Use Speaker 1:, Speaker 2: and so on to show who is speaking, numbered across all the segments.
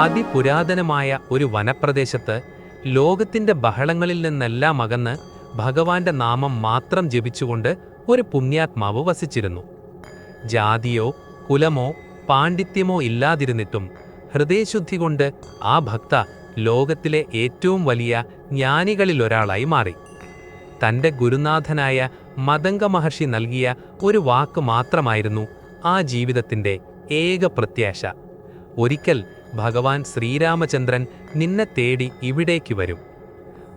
Speaker 1: അതിപുരാതനമായ ഒരു വനപ്രദേശത്ത് ലോകത്തിന്റെ ബഹളങ്ങളിൽ നിന്നെല്ലാം അകന്ന് ഭഗവാന്റെ നാമം മാത്രം ജപിച്ചുകൊണ്ട് ഒരു പുണ്യാത്മാവ് വസിച്ചിരുന്നു. ജാതിയോ കുലമോ പാണ്ഡിത്യമോ ഇല്ലാതിരുന്നിട്ടും ഹൃദയശുദ്ധി കൊണ്ട് ആ ഭക്ത ലോകത്തിലെ ഏറ്റവും വലിയ ജ്ഞാനികളിലൊരാളായി മാറി. തന്റെ ഗുരുനാഥനായ മതംഗ മഹർഷി നൽകിയ ഒരു വാക്ക് മാത്രമായിരുന്നു ആ ജീവിതത്തിന്റെ ഏക പ്രത്യാശ. ഒരിക്കൽ ഭഗവാൻ ശ്രീരാമചന്ദ്രൻ നിന്നെ തേടി ഇവിടേക്ക് വരും.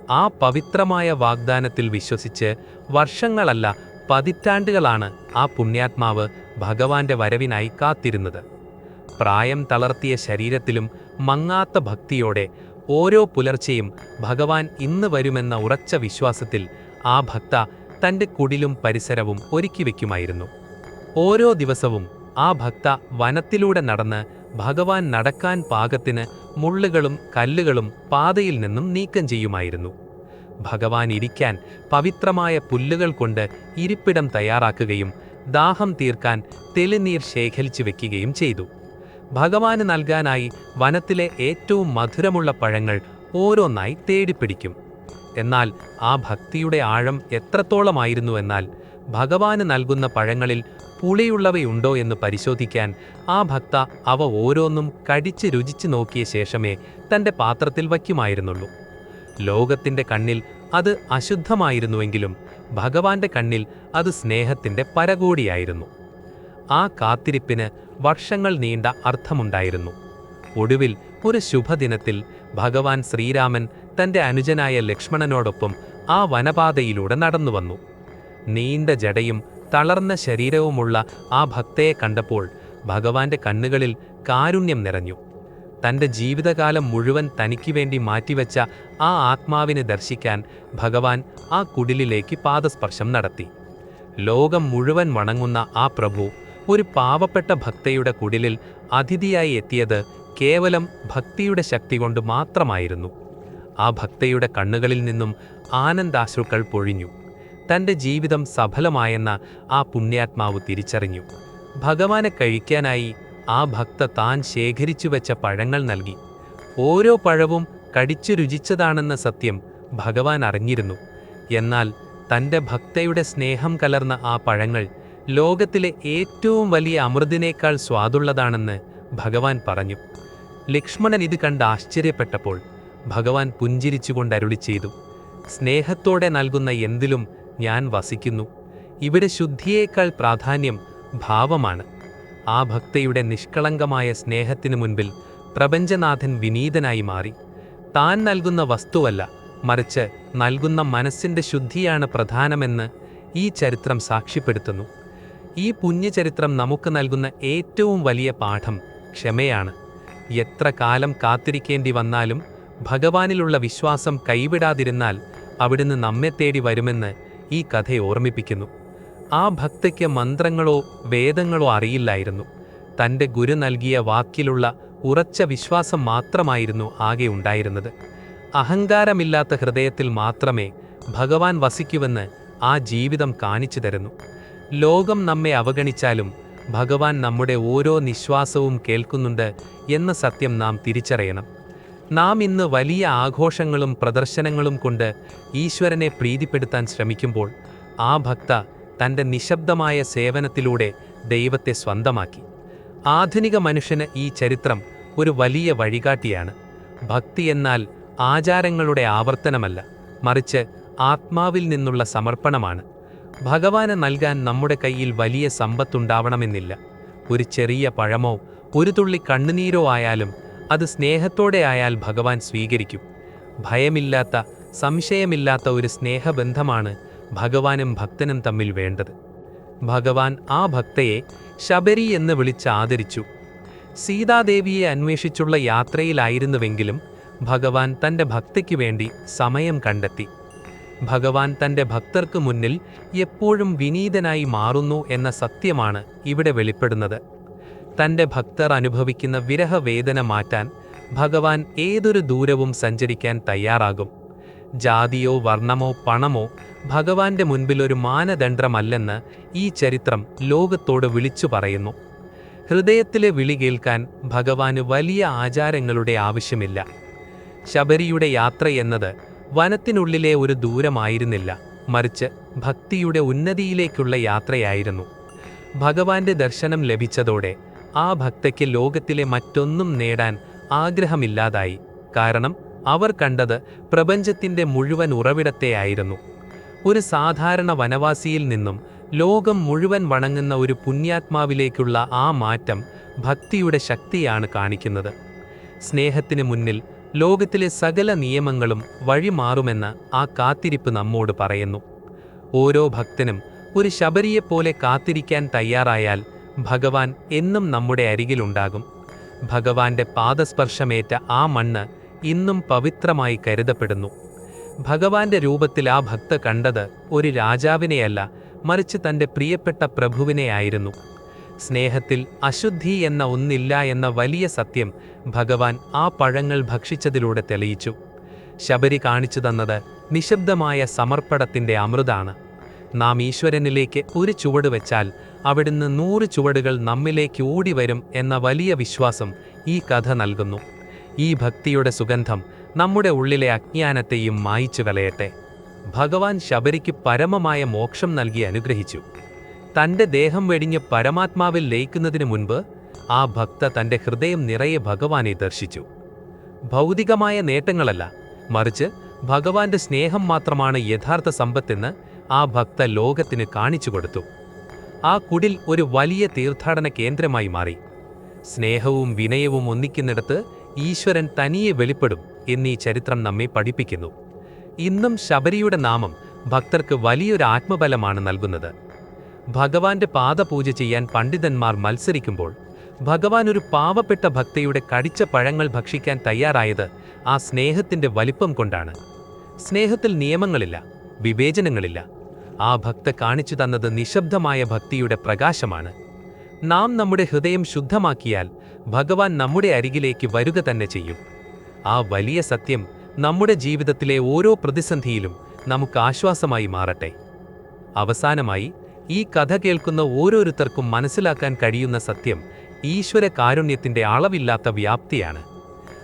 Speaker 1: ആ പവിത്രമായ വാഗ്ദാനത്തിൽ വിശ്വസിച്ച് വർഷങ്ങളല്ല പതിറ്റാണ്ടുകളാണ് ആ പുണ്യാത്മാവ് ഭഗവാന്റെ വരവിനായി കാത്തിരുന്നത്. പ്രായം തളർത്തിയ ശരീരത്തിലും മങ്ങാത്ത ഭക്തിയോടെ ഓരോ പുലർച്ചെയും ഭഗവാൻ ഇന്ന് വരുമെന്ന ഉറച്ച വിശ്വാസത്തിൽ ആ ഭക്ത തന്റെ കുടിലും പരിസരവും ഒരുക്കി വയ്ക്കുമായിരുന്നു. ഓരോ ദിവസവും ആ ഭക്ത വനത്തിലൂടെ നടന്ന് ഭഗവാൻ നടക്കാൻ പാകത്തിന് മുള്ളുകളും കല്ലുകളും പാതയിൽ നിന്നും നീക്കം ചെയ്യുമായിരുന്നു. ഭഗവാൻ ഇരിക്കാൻ പവിത്രമായ പുല്ലുകൾ കൊണ്ട് ഇരിപ്പിടം തയ്യാറാക്കുകയും ദാഹം തീർക്കാൻ തെളിനീർ ശേഖരിച്ചു വെക്കുകയും ചെയ്തു. ഭഗവാന് നൽകാനായി വനത്തിലെ ഏറ്റവും മധുരമുള്ള പഴങ്ങൾ ഓരോന്നായി തേടിപ്പിടിക്കും. എന്നാൽ ആ ഭക്തിയുടെ ആഴം എത്രത്തോളമായിരുന്നുവെന്നാൽ ഭഗവാന് നൽകുന്ന പഴങ്ങളിൽ പുളിയുള്ളവയുണ്ടോ എന്ന് പരിശോധിക്കാൻ ആ ഭക്ത അവ ഓരോന്നും കടിച്ച് രുചിച്ചു നോക്കിയ ശേഷമേ തന്റെ പാത്രത്തിൽ വയ്ക്കുമായിരുന്നുള്ളൂ. ലോകത്തിന്റെ കണ്ണിൽ അത് അശുദ്ധമായിരുന്നുവെങ്കിലും ഭഗവാന്റെ കണ്ണിൽ അത് സ്നേഹത്തിന്റെ പരകോടിയായിരുന്നു. ആ കാത്തിരിപ്പിന് വർഷങ്ങൾ നീണ്ട അർത്ഥമുണ്ടായിരുന്നു. ഒടുവിൽ ഒരു ശുഭദിനത്തിൽ ഭഗവാൻ ശ്രീരാമൻ തന്റെ അനുജനായ ലക്ഷ്മണനോടൊപ്പം ആ വനപാതയിലൂടെ നടന്നു വന്നു നീണ്ട ജടയും തളർന്ന ശരീരവുമുള്ള ആ ഭക്തയെ കണ്ടപ്പോൾ ഭഗവാന്റെ കണ്ണുകളിൽ കാരുണ്യം നിറഞ്ഞു. തന്റെ ജീവിതകാലം മുഴുവൻ തനിക്ക് വേണ്ടി മാറ്റിവെച്ച ആ ആത്മാവിനെ ദർശിക്കാൻ ഭഗവാൻ ആ കുടിലിലേക്ക് പാദസ്പർശം നടത്തി. ലോകം മുഴുവൻ വണങ്ങുന്ന ആ പ്രഭു ഒരു പാവപ്പെട്ട ഭക്തയുടെ കുടിലിൽ അതിഥിയായി എത്തിയത് കേവലം ഭക്തിയുടെ ശക്തി കൊണ്ട് മാത്രമായിരുന്നു. ആ ഭക്തയുടെ കണ്ണുകളിൽ നിന്നും ആനന്ദാശ്രുക്കൾ പൊഴിഞ്ഞു. തന്റെ ജീവിതം സഫലമായെന്ന ആ പുണ്യാത്മാവ് തിരിച്ചറിഞ്ഞു. ഭഗവാനെ കഴിക്കാനായി ആ ഭക്ത താൻ ശേഖരിച്ചു വെച്ച പഴങ്ങൾ നൽകി. ഓരോ പഴവും കടിച്ചു രുചിച്ചതാണെന്ന സത്യം ഭഗവാൻ അറിഞ്ഞിരുന്നു. എന്നാൽ തന്റെ ഭക്തയുടെ സ്നേഹം കലർന്ന ആ പഴങ്ങൾ ലോകത്തിലെ ഏറ്റവും വലിയ അമൃതിനേക്കാൾ സ്വാദുള്ളതാണെന്ന് ഭഗവാൻ പറഞ്ഞു. ലക്ഷ്മണൻ ഇത് കണ്ട് ആശ്ചര്യപ്പെട്ടപ്പോൾ ഭഗവാൻ പുഞ്ചിരിച്ചുകൊണ്ട് അരുളി ചെയ്തു സ്നേഹത്തോടെ നൽകുന്ന എന്തിലും ഞാൻ വസിക്കുന്നു. ഇവിടെ ശുദ്ധിയേക്കാൾ പ്രാധാന്യം ഭാവമാണ്. ആ ഭക്തയുടെ നിഷ്കളങ്കമായ സ്നേഹത്തിനു മുൻപിൽ പ്രപഞ്ചനാഥൻ വിനീതനായി മാറി. താൻ നൽകുന്ന വസ്തുവല്ല മറിച്ച് നൽകുന്ന മനസ്സിന്റെ ശുദ്ധിയാണ് പ്രധാനമെന്ന് ഈ ചരിത്രം സാക്ഷ്യപ്പെടുത്തുന്നു. ഈ പുണ്യചരിത്രം നമുക്ക് നൽകുന്ന ഏറ്റവും വലിയ പാഠം ക്ഷമയാണ്. എത്ര കാലം കാത്തിരിക്കേണ്ടി വന്നാലും ഭഗവാനിലുള്ള വിശ്വാസം കൈവിടാതിരുന്നാൽ അവിടുന്ന് നമ്മെ തേടി വരുമെന്ന് ഈ കഥ ഓർമ്മിപ്പിക്കുന്നു. ആ ഭക്തയ്ക്ക് മന്ത്രങ്ങളോ വേദങ്ങളോ അറിയില്ലായിരുന്നു. തന്റെ ഗുരു നൽകിയ വാക്കിലുള്ള ഉറച്ച വിശ്വാസം മാത്രമായിരുന്നു ആകെ ഉണ്ടായിരുന്നത്. അഹങ്കാരമില്ലാത്ത ഹൃദയത്തിൽ മാത്രമേ ഭഗവാൻ വസിക്കുവെന്ന് ആ ജീവിതം കാണിച്ചു തരുന്നു. ലോകം നമ്മെ അവഗണിച്ചാലും ഭഗവാൻ നമ്മുടെ ഓരോ നിശ്വാസവും കേൾക്കുന്നുണ്ട് എന്ന സത്യം നാം തിരിച്ചറിയണം. നാം ഇന്ന് വലിയ ആഘോഷങ്ങളും പ്രദർശനങ്ങളും കൊണ്ട് ഈശ്വരനെ പ്രീതിപ്പെടുത്താൻ ശ്രമിക്കുമ്പോൾ ആ ഭക്ത തന്റെ നിശബ്ദമായ സേവനത്തിലൂടെ ദൈവത്തെ സ്വന്തമാക്കി. ആധുനിക മനുഷ്യന് ഈ ചരിത്രം ഒരു വലിയ വഴികാട്ടിയാണ്. ഭക്തി എന്നാൽ ആചാരങ്ങളുടെ ആവർത്തനമല്ല മറിച്ച് ആത്മാവിൽ നിന്നുള്ള സമർപ്പണമാണ്. ഭഗവാന് നൽകാൻ നമ്മുടെ കയ്യിൽ വലിയ സമ്പത്തുണ്ടാവണമെന്നില്ല. ഒരു ചെറിയ പഴമോ ഒരു തുള്ളി കണ്ണുനീരോ ആയാലും അത് സ്നേഹത്തോടെ ആയാൽ ഭഗവാൻ സ്വീകരിക്കും. ഭയമില്ലാത്ത സംശയമില്ലാത്ത ഒരു സ്നേഹബന്ധമാണ് ഭഗവാനും ഭക്തനും തമ്മിൽ വേണ്ടത്. ഭഗവാൻ ആ ഭക്തയെ ശബരി എന്ന് വിളിച്ച് ആദരിച്ചു. സീതാദേവിയെ അന്വേഷിച്ചുള്ള യാത്രയിലായിരുന്നുവെങ്കിലും ഭഗവാൻ തന്റെ ഭക്തിക്ക് വേണ്ടി സമയം കണ്ടെത്തി. ഭഗവാൻ തന്റെ ഭക്തർക്ക് മുന്നിൽ എപ്പോഴും വിനീതനായി മാറുന്നു എന്ന സത്യമാണ് ഇവിടെ വെളിപ്പെടുന്നത്. തന്റെ ഭക്തർ അനുഭവിക്കുന്ന വിരഹവേദന മാറ്റാൻ ഭഗവാൻ ഏതൊരു ദൂരവും സഞ്ചരിക്കാൻ തയ്യാറാകും. ജാതിയോ വർണമോ പണമോ ഭഗവാന്റെ മുൻപിലൊരു മാനദണ്ഡമല്ലെന്ന് ഈ ചരിത്രം ലോകത്തോട് വിളിച്ചു പറയുന്നു. ഹൃദയത്തിലെ വിളി കേൾക്കാൻ ഭഗവാന് വലിയ ആചാരങ്ങളുടെ ആവശ്യമില്ല. ശബരിയുടെ യാത്ര എന്നത് വനത്തിനുള്ളിലെ ഒരു ദൂരമായിരുന്നില്ല. മറിച്ച് ഭക്തിയുടെ ഉന്നതിയിലേക്കുള്ള യാത്രയായിരുന്നു. ഭഗവാന്റെ ദർശനം ലഭിച്ചതോടെ ആ ഭക്തയ്ക്ക് ലോകത്തിലെ മറ്റൊന്നും നേടാൻ ആഗ്രഹമില്ലാതായി. കാരണം അവർ കണ്ടത് പ്രപഞ്ചത്തിന്റെ മുഴുവൻ ഉറവിടത്തെയായിരുന്നു ഒരു സാധാരണ വനവാസിയിൽ നിന്നും ലോകം മുഴുവൻ വണങ്ങുന്ന ഒരു പുണ്യാത്മാവിലേക്കുള്ള ആ മാറ്റം ഭക്തിയുടെ ശക്തിയാണ് കാണിക്കുന്നത്. സ്നേഹത്തിന് മുന്നിൽ ലോകത്തിലെ സകല നിയമങ്ങളും വഴിമാറുമെന്ന് ആ കാത്തിരിപ്പ് നമ്മോട് പറയുന്നു. ഓരോ ഭക്തനും ഒരു ശബരിയെപ്പോലെ കാത്തിരിക്കാൻ തയ്യാറായാൽ ഭഗവാൻ എന്നും നമ്മുടെ അരികിലുണ്ടാകും. ഭഗവാന്റെ പാദസ്പർശമേറ്റ ആ മണ്ണ് ഇന്നും പവിത്രമായി കരുതപ്പെടുന്നു. ഭഗവാന്റെ രൂപത്തിൽ ആ ഭക്ത കണ്ടത് ഒരു രാജാവിനെയല്ല മറിച്ച് തന്റെ പ്രിയപ്പെട്ട പ്രഭുവിനെയായിരുന്നു സ്നേഹത്തിൽ അശുദ്ധി എന്ന ഒന്നില്ല എന്ന വലിയ സത്യം ഭഗവാൻ ആ പഴങ്ങൾ ഭക്ഷിച്ചതിലൂടെ തെളിയിച്ചു. ശബരി കാണിച്ചു തന്നത് നിശബ്ദമായ സമർപ്പണത്തിന്റെ അമൃതാണ്. നാം ഈശ്വരനിലേക്ക് ഒരു ചുവട് വെച്ചാൽ അവിടുന്ന് നൂറ് ചുവടുകൾ നമ്മിലേക്ക് ഓടിവരും എന്ന വലിയ വിശ്വാസം ഈ കഥ നൽകുന്നു. ഈ ഭക്തിയുടെ സുഗന്ധം നമ്മുടെ ഉള്ളിലെ അജ്ഞാനത്തെയും മായിച്ചു കളയട്ടെ. ഭഗവാൻ ശബരിക്ക് പരമമായ മോക്ഷം നൽകി അനുഗ്രഹിച്ചു. തന്റെ ദേഹം വെടിഞ്ഞ് പരമാത്മാവിൽ ലയിക്കുന്നതിനു മുൻപ് ആ ഭക്ത തന്റെ ഹൃദയം നിറയെ ഭഗവാനെ ദർശിച്ചു. ഭൗതികമായ നേട്ടങ്ങളല്ല മറിച്ച് ഭഗവാന്റെ സ്നേഹം മാത്രമാണ് യഥാർത്ഥ സമ്പത്തെന്ന് ആ ഭക്ത ലോകത്തിന് കാണിച്ചു കൊടുത്തു. ആ കുടിൽ ഒരു വലിയ തീർത്ഥാടന കേന്ദ്രമായി മാറി. സ്നേഹവും വിനയവും ഒന്നിക്കുന്നിടത്ത് ഈശ്വരൻ തനിയെ വെളിപ്പെടും എന്നീ ചരിത്രം നമ്മെ പഠിപ്പിക്കുന്നു. ഇന്നും ശബരിയുടെ നാമം ഭക്തർക്ക് വലിയൊരു ആത്മബലമാണ് നൽകുന്നത്. ഭഗവാന്റെ പാദപൂജ ചെയ്യാൻ പണ്ഡിതന്മാർ മത്സരിക്കുമ്പോൾ ഭഗവാൻ ഒരു പാവപ്പെട്ട ഭക്തയുടെ കടിച്ച പഴങ്ങൾ ഭക്ഷിക്കാൻ തയ്യാറായത് ആ സ്നേഹത്തിന്റെ വലിപ്പം കൊണ്ടാണ്. സ്നേഹത്തിൽ നിയമങ്ങളില്ല വിവേചനങ്ങളില്ല ആ ഭക്ത കാണിച്ചു തന്നത് നിശബ്ദമായ ഭക്തിയുടെ പ്രകാശമാണ്. നാം നമ്മുടെ ഹൃദയം ശുദ്ധമാക്കിയാൽ ഭഗവാൻ നമ്മുടെ അരികിലേക്ക് വരിക തന്നെ ചെയ്യും. ആ വലിയ സത്യം നമ്മുടെ ജീവിതത്തിലെ ഓരോ പ്രതിസന്ധിയിലും നമുക്ക് ആശ്വാസമായി മാറട്ടെ. അവസാനമായി ഈ കഥ കേൾക്കുന്ന ഓരോരുത്തർക്കും മനസ്സിലാക്കാൻ കഴിയുന്ന സത്യം ഈശ്വര കാരുണ്യത്തിന്റെ അളവില്ലാത്ത വ്യാപ്തിയാണ്.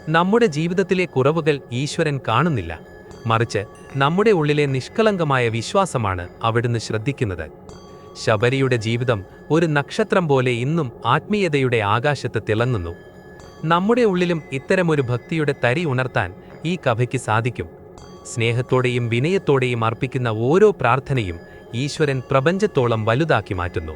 Speaker 1: നമ്മുടെ ജീവിതത്തിലെ കുറവുകൾ ഈശ്വരൻ കാണുന്നില്ല. മറിച്ച് നമ്മുടെ ഉള്ളിലെ നിഷ്കളങ്കമായ വിശ്വാസമാണ് അവിടുന്ന് ശ്രദ്ധിക്കുന്നത്. ശബരിയുടെ ജീവിതം ഒരു നക്ഷത്രം പോലെ ഇന്നും ആത്മീയതയുടെ ആകാശത്ത് തിളങ്ങുന്നു. നമ്മുടെ ഉള്ളിലും ഇത്തരമൊരു ഭക്തിയുടെ തരി ഉണർത്താൻ ഈ കഥയ്ക്ക് സാധിക്കും. സ്നേഹത്തോടെയും വിനയത്തോടെയും അർപ്പിക്കുന്ന ഓരോ പ്രാർത്ഥനയും ഈശ്വരൻ പ്രപഞ്ചത്തോളം വലുതാക്കി മാറ്റുന്നു.